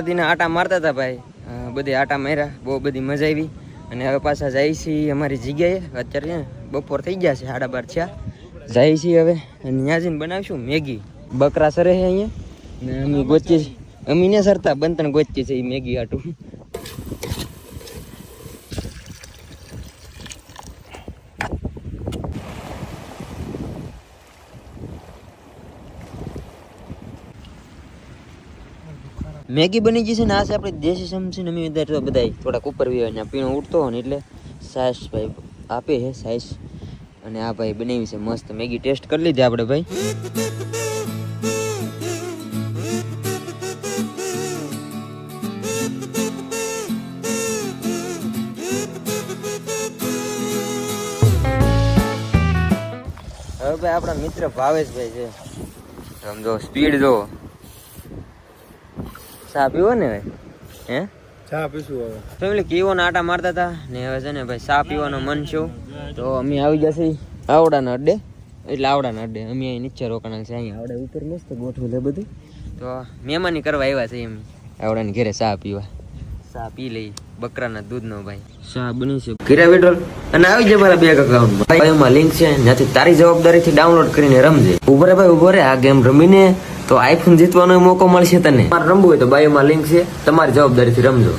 નદીના આટા મારતા હતા ભાઈ. બધે આટા માર્યા, બહુ બધી મજા આવી. અને હવે પાછા જાય છીએ અમારી જગ્યાએ. અત્યારે બપોર થઈ ગયા છે, સાડા બાર થયા. જાય છીએ હવે. અને ત્યાં જઈને બનાવીશું મેગી. બકરા સરે છે અહીંયા. ને અમે ગોચીએ છીએ. અમે ને સરતા, બંતણ ગોચીએ છે એ મેગી આટું મેગી બની ગઈ છે ને આ છે આપણે દેશી સમસી ને અમે તો બધા થોડાક ઉપર વિવાને પીણો ઉઠતો હોય ને એટલે સાસ ભાઈ આપે છે સાસ અને આ ભાઈ બનાવી છે મસ્ત મેગી ટેસ્ટ કરી લીધી આપણે ભાઈ. હવે ભાઈ આપણા મિત્ર ભાવેશભાઈ છે. સમજો સ્પીડ જો. ચા પીવો ને ભાઈ હે? ચા પીશું હવે. ફેમિલી કેવો આટા મારતા હતા ને હવે છે ને ભાઈ ચા પીવાનો મન છે તો અમે આવી જશે આવડાના અડ્ડે. એટલે આવડાના અડ્ડે. અમે અહીં નીચે રોકાણા છે અહીં આવડે ઉપર મસ્ત ગોઠવું છે બધું. તો મહેમાની કરવા આવ્યા છે એમ આવડાને ઘરે ચા પીવા. ચા પી લઈ બકરાના દૂધનો ભાઈ. ચા બની છે. ઘરે વિડ્રોલ અને આવી જાય મારા બેંક અકાઉન્ટમાં ભાઈ એમાં લિંક છે. ત્યાંથી તારી જવાબદારીથી ડાઉનલોડ કરીને રમજે. ઉભરે ભાઈ ઉભરે આ ગેમ રમીને તો આઈફોન જીતવાનો મોકો મળશે તને. તમારે રમવું હોય તો બાયોમાં લિંક છે. તમારી જવાબદારીથી રમજો.